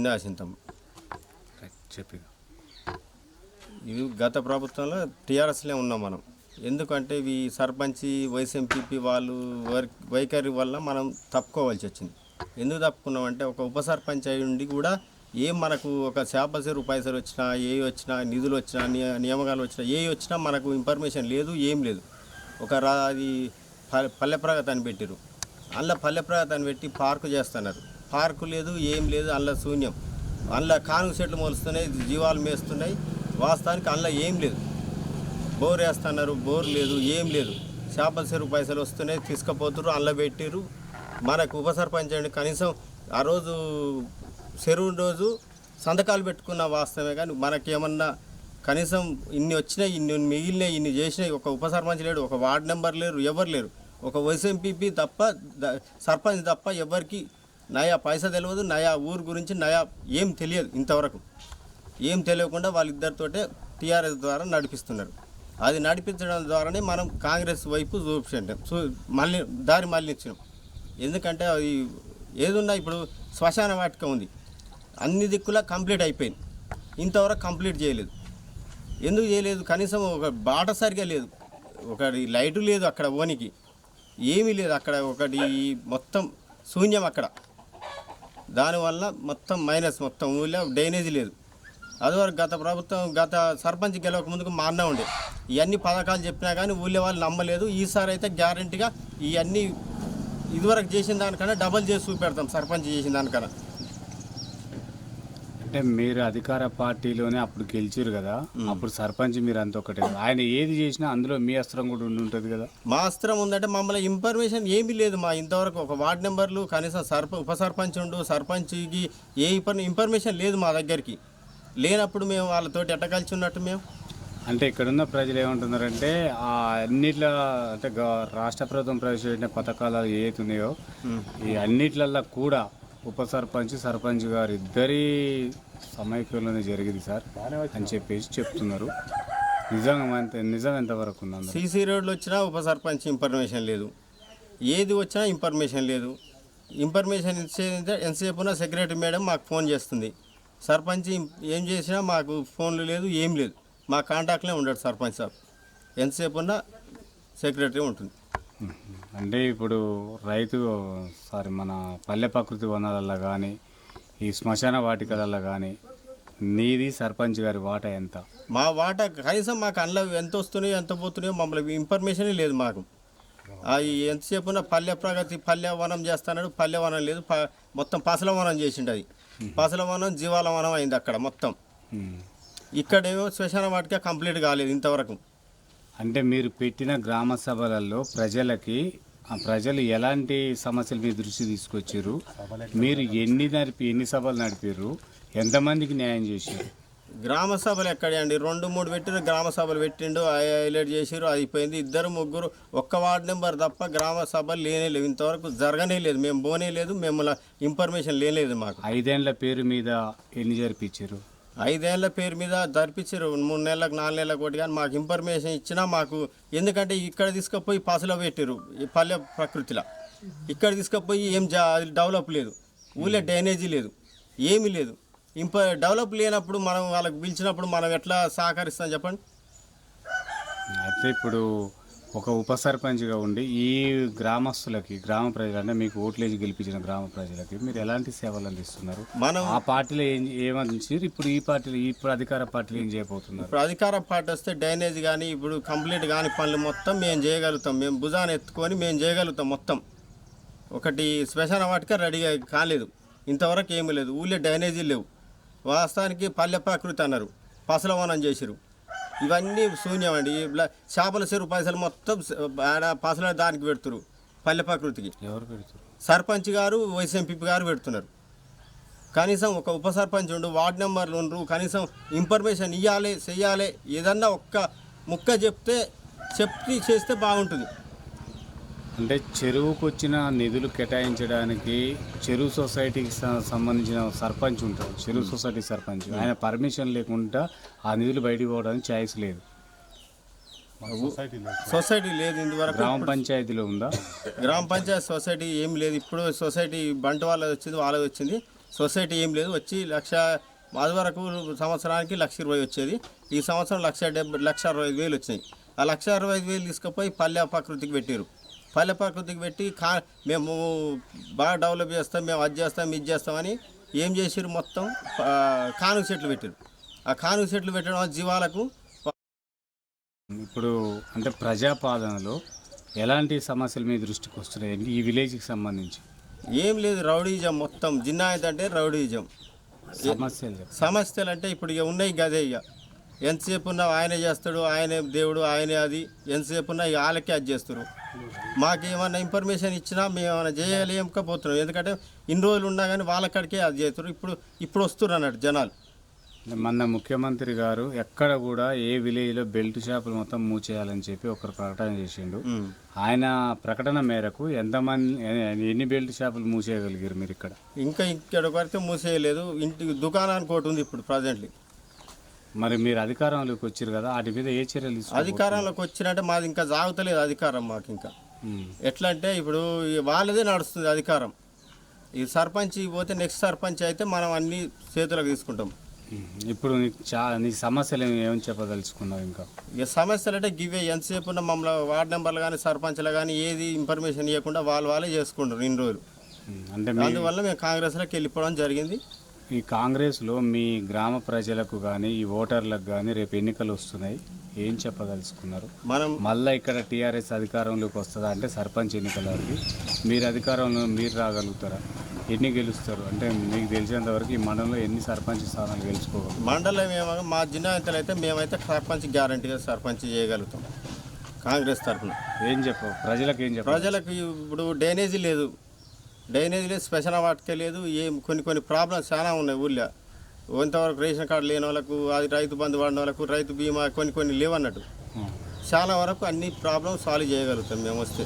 వినాశింతం చెప్పి ఇది గత ప్రభుత్వంలో టీఆర్ఎస్లే ఉన్నాం మనం. ఎందుకంటే ఇవి సర్పంచి వైస్ ఎంపీపీ వాళ్ళు వైఖరి వల్ల మనం తప్పుకోవాల్సి వచ్చింది. ఎందుకు తప్పుకున్నామంటే ఒక ఉప సర్పంచ్ అయి ఉండి కూడా ఏం మనకు ఒక చేప పైసలు వచ్చినా ఏ వచ్చినా నిధులు వచ్చినా నియ- నియామకాలు వచ్చినా ఏ వచ్చినా మనకు ఇన్ఫర్మేషన్ లేదు ఏం లేదు. ఒక రా అది ప- పల్లె ప్రగతి అని పెట్టిరు. అందులో పల్లె ప్రగతి అని పెట్టి పార్కు చేస్తున్నారు. పార్కు లేదు ఏం లేదు అందులో శూన్యం. అందులో కానుగ చెట్లు మొలుస్తున్నాయి జీవాలు మేస్తున్నాయి. వాస్తవానికి అందులో ఏం లేదు. బోర్ వేస్తున్నారు బోర్ లేదు ఏం లేదు. చేపల చెరువు పైసలు వస్తున్నాయి తీసుకుపోతున్నారు అందులో పెట్టిర్రు. మనకు ఉప సర్పంచ్ అండి కనీసం ఆ రోజు చెరువు రోజు సంతకాలు పెట్టుకున్న వాస్తవమే కానీ మనకేమన్నా కనీసం ఇన్ని వచ్చినాయి ఇన్ని మిగిలినాయి ఇన్ని చేసినాయి ఒక ఉప సర్పంచ్ లేడు ఒక వార్డు నెంబర్ లేరు ఎవరు లేరు. ఒక వైఎస్ఎంపీపీ తప్ప సర్పంచ్ తప్ప ఎవరికి నయా పైసా తెలియదు నయా ఊరు గురించి నయా ఏం తెలియదు ఇంతవరకు. ఏం తెలియకుండా వాళ్ళిద్దరితోటే టీఆర్ఎస్ ద్వారా నడిపిస్తున్నారు. అది నడిపించడం ద్వారానే మనం కాంగ్రెస్ వైపు చూపించాం చూ మళ్ళీ దారి మళ్ళించినాం. ఎందుకంటే అది ఏదున్నా ఇప్పుడు శ్మశాన వాటిక ఉంది. అన్ని దిక్కులా కంప్లీట్ అయిపోయింది. ఇంతవరకు కంప్లీట్ చేయలేదు. ఎందుకు చేయలేదు? కనీసం ఒక బాట సరిగా లేదు. ఒకటి లైటు లేదు అక్కడ ఓనికి. ఏమీ లేదు అక్కడ. ఒకటి మొత్తం శూన్యం అక్కడ. దానివల్ల మొత్తం మైనస్ మొత్తం ఊళ్ళో డ్రైనేజ్ లేదు. అదివరకు గత ప్రభుత్వం గత సర్పంచ్ గెలవక ముందుకు మా అన్న ఉండే. ఇవన్నీ పథకాలు చెప్పినా కానీ ఊళ్ళో వాళ్ళు నమ్మలేదు. ఈసారి అయితే గ్యారంటీగా ఇవన్నీ ఇదివరకు చేసిన దానికన్నా డబల్ చేసి చూపెడతాం. సర్పంచ్ చేసిన దానికన్నా. అంటే మీరు అధికార పార్టీలోనే అప్పుడు గెలిచారు కదా. అప్పుడు సర్పంచ్ మీరు అంత ఒకటే కదా. ఆయన ఏది చేసినా అందులో మీ అస్త్రం కూడా ఉండి ఉంటుంది కదా. మా అస్త్రం ఉందంటే మమ్మల్ని ఇన్ఫర్మేషన్ ఏమీ లేదు మా ఇంతవరకు. ఒక వార్డు నెంబర్లు కనీసం సర్ప ఉప సర్పంచ్ ఉండు సర్పంచ్కి ఏ ఇన్ఫర్- ఇన్ఫర్మేషన్ లేదు మా దగ్గరికి. లేనప్పుడు మేము వాళ్ళతోటి ఎట్ట కలిసి ఉన్నట్టు మేము? అంటే ఇక్కడున్న ప్రజలు ఏమంటున్నారంటే ఆ అన్నిట్ల అంటే గ- రాష్ట్ర ప్రభుత్వం ప్రవేశపెట్టిన పథకాలు ఏవైతే ఉన్నాయో ఈ అన్నిట్లల్లో కూడా ఉప సర్పంచ్ సర్పంచ్ గారు ఇద్దరి సమైక్యంలోనే జరిగింది సార్ అని చెప్పేసి చెప్తున్నారు. నిజంగా ఎంత నిజం ఎంతవరకు ఉంది సీసీ రోడ్లు వచ్చినా ఉప సర్పంచ్ ఇన్ఫర్మేషన్ లేదు. ఏది వచ్చినా ఇన్ఫర్మేషన్ లేదు. ఇన్ఫర్మేషన్ ఇచ్చే ఎంతసేపు సెక్రటరీ మేడం మాకు ఫోన్ చేస్తుంది. సర్పంచ్ ఏం చేసినా మాకు ఫోన్లు లేదు ఏం లేదు. మా కాంటాక్ట్లే ఉండడు సర్పంచ్ సార్ ఎంతసేపు సెక్రటరీ ఉంటుంది. అంటే ఇప్పుడు రైతు సారీ మన పల్లె ప్రకృతి వనాలల్లో కానీ ఈ శ్మశాన వాటికలల్లో కానీ నీది సర్పంచ్ గారి వాటా ఎంత? మా వాటా కనీసం మాకు అందులో ఎంత వస్తున్నాయో ఎంత పోతున్నాయో మమ్మల్ని ఇన్ఫర్మేషన్ లేదు మాకు. అవి ఎంతసేపు పల్లె ప్రగతి పల్లె వనం చేస్తున్నాడు పల్లె వనం లేదు మొత్తం పసల వనం చేసిండు అది. పసల వనం జీవాల వనం అయింది అక్కడ మొత్తం. ఇక్కడేమో శ్మశాన వాటిక కంప్లీట్ కాలేదు ఇంతవరకు. అంటే మీరు పెట్టిన గ్రామ సభలలో ప్రజలకి ఆ ప్రజలు ఎలాంటి సమస్యలు మీ దృష్టి తీసుకొచ్చారు? మీరు ఎన్ని నడిపి ఎన్ని సభలు నడిపారు? ఎంతమందికి న్యాయం చేశారు? గ్రామ సభలు ఎక్కడే అండి? రెండు మూడు పెట్టిన గ్రామ సభలు పెట్టిండు హైలైట్ చేసిరు అయిపోయింది. ఇద్దరు ముగ్గురు ఒక్క వార్డు నెంబర్ తప్ప గ్రామ సభలు లేనే లేవు. ఇంతవరకు జరగనే లేదు. మేము పోనే లేదు. మిమ్మల్ని ఇన్ఫర్మేషన్ లేలేదు మాకు. ఐదేండ్ల పేరు మీద ఎన్ని జరిపించారు? ఐదేళ్ళ పేరు మీద జరిపించారు మూడు నెలలకు నాలుగు నెలలకు ఒకటి కానీ మాకు ఇన్ఫర్మేషన్ ఇచ్చినా మాకు ఎందుకంటే ఇక్కడ తీసుకుపోయి పసలో పెట్టారు ఈ పల్లె ప్రకృతిలో. ఇక్కడ తీసుకుపోయి ఏం జా అది డెవలప్ లేదు. ఊళ్ళో డ్రైనేజీ లేదు. ఏమీ లేదు. ఇంప డెవలప్ లేనప్పుడు మనం వాళ్ళకి పిలిచినప్పుడు మనం ఎట్లా సహకరిస్తాం చెప్పండి? అయితే ఇప్పుడు ఒక ఉప సర్పంచ్గా ఉండి ఈ గ్రామస్తులకి గ్రామ ప్రజలు అంటే మీకు ఓట్లేసి గెలిపించిన గ్రామ ప్రజలకి మీరు ఎలాంటి సేవలు అందిస్తున్నారు? మనం ఆ పార్టీలో ఏం ఏమందించారు? ఇప్పుడు ఈ పార్టీలో ఇప్పుడు అధికార పార్టీలో ఏం చేయబోతున్నారు? ఇప్పుడు అధికార పార్టీ వస్తే డ్రైనేజ్ కానీ ఇప్పుడు కంప్లీట్ కాని పనులు మొత్తం మేము చేయగలుగుతాం. మేము భుజాన్ని ఎత్తుకొని మేము చేయగలుగుతాం మొత్తం. ఒకటి శ్మశాన వాటిక రెడీగా కాలేదు. ఇంతవరకు ఏమీ లేదు. ఊళ్ళో డ్రైనేజీ లేవు. వాస్తవానికి పల్లె ప్రకృతి అన్నారు. పసలవనం చేసిరు ఇవన్నీ శూన్యం అండి. ఇలా చేపల చెరువు పైసలు మొత్తం ఆడ పసల దానికి పెడుతురు. పల్లె ప్రకృతికి. ఎవరు పెడతారు? సర్పంచ్ గారు వైస్ ఎంపీ గారు పెడుతున్నారు. కనీసం ఒక ఉప సర్పంచ్ ఉండు వార్డు నెంబర్లు ఉండ్రు కనీసం ఇన్ఫర్మేషన్ ఇవ్వాలి చెయ్యాలి ఏదన్నా ఒక్క ముక్క చెప్తే చెప్పి చేస్తే బాగుంటుంది. అంటే చెరువుకు వచ్చిన నిధులు కేటాయించడానికి చెరువు సొసైటీకి సంబంధించిన సర్పంచ్ ఉంటారు చెరువు సొసైటీ సర్పంచ్. ఆయన పర్మిషన్ లేకుండా ఆ నిధులు బయటికి పోవడానికి ఛాయిస్ లేదు. సొసైటీ లేదు. ఇంతవరకు. గ్రామ పంచాయతీలో ఉందా? గ్రామ పంచాయతీ సొసైటీ ఏం లేదు. ఇప్పుడు సొసైటీ బంట వాళ్ళది వచ్చింది వాళ్ళది వచ్చింది. సొసైటీ ఏం లేదు. వచ్చి లక్ష అది వరకు సంవత్సరానికి లక్ష ఇరవై వచ్చేది. ఈ సంవత్సరం లక్ష డెబ్బై లక్ష అరవై ఐదు వేలు వచ్చినాయి. ఆ లక్ష అరవై ఐదు వేలు తీసుకుపోయి పల్లె ప్రకృతికి పెట్టారు పల్లె ప్రకృతికి పెట్టి కా మేము బాగా డెవలప్ చేస్తాం మేము అది చేస్తాం ఇది చేస్తామని ఏం చేసారు మొత్తం? ఆ, కానుగ చెట్లు పెట్టారు ఆ కానుగ చెట్లు పెట్టడం వల్ల జీవాలకు ఇప్పుడు అంటే ప్రజాపాలనలో ఎలాంటి సమస్యలు మీ దృష్టికి వస్తున్నాయి? ఈ విలేజ్కి సంబంధించి. ఏం లేదు రౌడీజం మొత్తం. జిన్నాయత్ అంటే రౌడీజం. సమస్యలు. సమస్యలు అంటే ఇప్పుడు ఇక ఉన్నాయి గదే ఇక. ఎంతసేపు ఉన్నా ఆయనే చేస్తాడు ఆయనే దేవుడు ఆయనే అది. ఎంతసేపు ఉన్నా ఇక వాళ్ళకే అది చేస్తారు. మాకు ఏమన్నా ఇన్ఫర్మేషన్ ఇచ్చినా మేము ఏమైనా చేయలేకపోతున్నాం. ఎందుకంటే ఇన్ని రోజులు ఉన్నా కానీ వాళ్ళక్కడికే అది చేస్తారు. ఇప్పుడు ఇప్పుడు వస్తున్నారు అన్నట్టు జనాలు. మన ముఖ్యమంత్రి గారు ఎక్కడ కూడా ఏ విలేజ్లో బెల్ట్ షాపులు మొత్తం మూసేయాలని చెప్పి ఒకరు ప్రకటన చేసిండు. ఆయన ప్రకటన మేరకు ఎంతమంది ఎన్ని బెల్ట్ షాపులు మూసేయగలిగారు మీరు ఇక్కడ? ఇంకా ఇక్కడ వరకు మూసేయలేదు. ఇంటి దుకాణానికి ఒకటి ఉంది ఇప్పుడు ప్రజెంట్లీ మరి మీరు అధికారంలోకి వచ్చారు కదా వాటి మీద ఏ చర్యలు అధికారంలోకి వచ్చినట్టే మాది ఇంకా జాగుతలేదు అధికారం మాకు ఇంకా. ఎట్లా అంటే ఇప్పుడు ఈ వాళ్ళదే నడుస్తుంది అధికారం. ఈ సర్పంచ్ పోతే నెక్స్ట్ సర్పంచ్ అయితే మనం అన్ని చేతులకు తీసుకుంటాం. ఇప్పుడు నీకు చా నీ సమస్యలు ఏమి- ఏమని చెప్పదలుచుకున్నావు ఇంకా? ఇక సమస్యలు అంటే గివే ఎంతసేపు ఉన్న మమ్మల్ని వార్డు నెంబర్లు కానీ సర్పంచ్లు కానీ ఏది ఇన్ఫర్మేషన్ ఇవ్వకుండా వాళ్ళు వాళ్ళే చేసుకుంటారు ఇన్ని రోజులు. అంటే అందువల్ల మేము కాంగ్రెస్లోకి వెళ్ళిపోవడం జరిగింది. ఈ కాంగ్రెస్లో మీ గ్రామ ప్రజలకు కానీ ఈ ఓటర్లకు కానీ రేపు ఎన్నికలు వస్తున్నాయి. ఏం చెప్పదలుచుకున్నారు? మనం మళ్ళీ ఇక్కడ టీఆర్ఎస్ అధికారంలోకి వస్తుందా అంటే సర్పంచ్ ఎన్నికలకి. మీరు అధికారంలో మీరు రాగలుగుతారా? ఎన్ని గెలుస్తారు? అంటే మీకు తెలిసినంత వరకు ఈ మండలంలో ఎన్ని సర్పంచ్ స్థానాలు గెలుచుకోగలరు? మండలం ఏమో మా జిన్నాయంతలు అయితే మేమైతే సర్పంచ్ గ్యారంటీగా సర్పంచ్ చేయగలుగుతాం. కాంగ్రెస్ తరఫున. ఏం చెప్పవు? ప్రజలకు ఏం చెప్పవు? ప్రజలకు ఇప్పుడు డ్రైనేజీ లేదు. డ్రైనేజీ లేదు స్పెషల్ వాటికే లేదు ఏం కొన్ని కొన్ని ప్రాబ్లమ్స్ చాలా ఉన్నాయి ఊళ్ళో ఇంతవరకు రేషన్ కార్డు లేని వాళ్ళకు అది రైతు బంధు పడిన వాళ్ళకు రైతు బీమా కొన్ని కొన్ని లేవన్నట్టు. చాలా వరకు అన్ని ప్రాబ్లమ్స్ సాల్వ్ చేయగలుగుతాం మేము వస్తే.